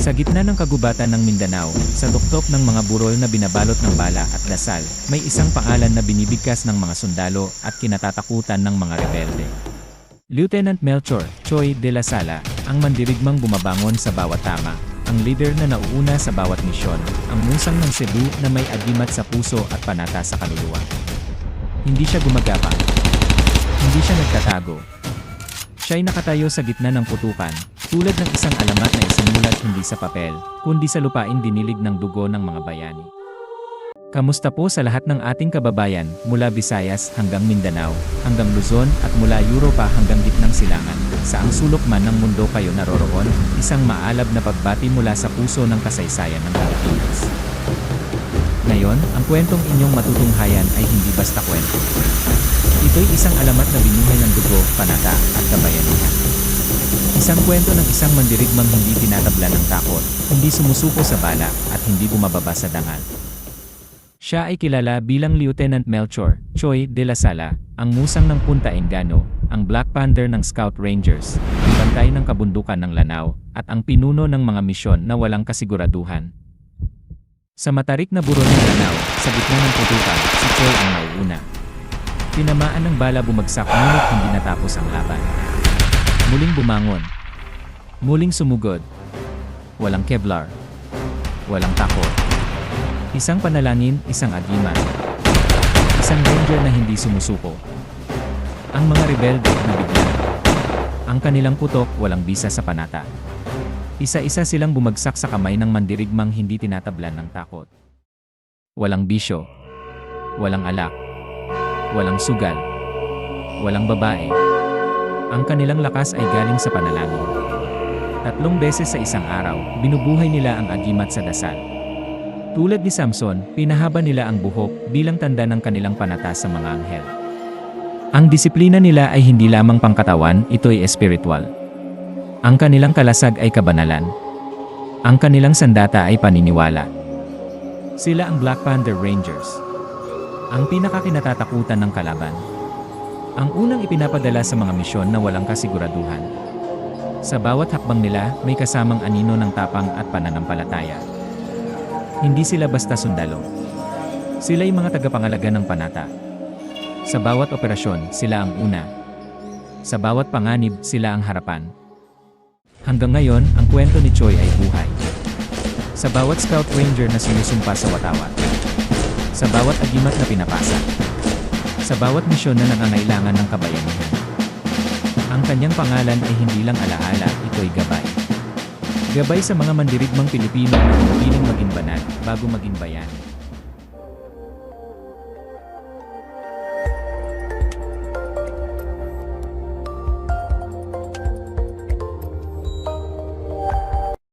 Sa gitna ng kagubatan ng Mindanao, sa tuktok ng mga burol na binabalot ng bala at dasal, may isang pangalan na binibigkas ng mga sundalo at kinatatakutan ng mga rebelde. Lieutenant Melchor Choi de la Sala, ang mandirigmang bumabangon sa bawat tama, ang leader na nauuna sa bawat misyon, ang musang ng Cebu na may agimat sa puso at panata sa kaluluwa. Hindi siya gumagapang. Hindi siya nagtatago. Siya'y nakatayo sa gitna ng putukan, tulad ng isang alamat na isinulat hindi sa papel, kundi sa lupain dinilig ng dugo ng mga bayani. Kamusta po sa lahat ng ating kababayan, mula Visayas hanggang Mindanao, hanggang Luzon at mula Europa hanggang gitnang silangan, sa ang sulok man ng mundo kayo naroroon, isang maalab na pagbati mula sa puso ng kasaysayan ng Pilipinas. Ngayon, ang kwentong inyong matutunghayan ay hindi basta kwento. Ito'y isang alamat na binuhay ng dugo, panata, at kabayanihan. Isang kwento ng isang mandirigmang hindi tinatabla ng takot, hindi sumusuko sa bala, at hindi bumababa sa dangal. Siya ay kilala bilang Lieutenant Melchor Choi de la Sala, ang musang ng Punta Engano, ang Black Panther ng Scout Rangers, ang bantay ng kabundukan ng Lanao, at ang pinuno ng mga misyon na walang kasiguraduhan. Sa matarik na buro ng Lanao, sa gitna ng putukan, si Choi ang nauuna. Tinamaan ng bala bumagsak ngunit hindi natapos ang laban. Muling bumangon. Muling sumugod. Walang Kevlar. Walang takot. Isang panalangin, isang agiman. Isang ranger na hindi sumusuko. Ang mga rebelde na bigla. Ang kanilang putok walang bisa sa panata. Isa-isa silang bumagsak sa kamay ng mandirigmang hindi tinatablan ng takot. Walang bisyo. Walang alak. Walang sugal. Walang babae. Ang kanilang lakas ay galing sa panalangin. Tatlong beses sa isang araw, binubuhay nila ang agimat sa dasal. Tulad ni Samson, pinahaba nila ang buhok bilang tanda ng kanilang panata sa mga anghel. Ang disiplina nila ay hindi lamang pangkatawan, ito'y espiritual. Ang kanilang kalasag ay kabanalan. Ang kanilang sandata ay paniniwala. Sila ang Black Panther Rangers. Ang pinakakinatatakutan ng kalaban. Ang unang ipinapadala sa mga misyon na walang kasiguraduhan. Sa bawat hakbang nila, may kasamang anino ng tapang at pananampalataya. Hindi sila basta sundalo. Sila'y mga tagapangalaga ng panata. Sa bawat operasyon, sila ang una. Sa bawat panganib, sila ang harapan. Hanggang ngayon, ang kwento ni Choi ay buhay. Sa bawat scout ranger na sinusumpa sa watawat. Sa bawat agimat na pinapasa. Sa bawat misyon na nangangailangan ng kabayanihan. Ang kanyang pangalan ay hindi lang alaala, ito'y gabay. Gabay sa mga mandirigmang Pilipino na pinipiling maging banal bago maging bayan.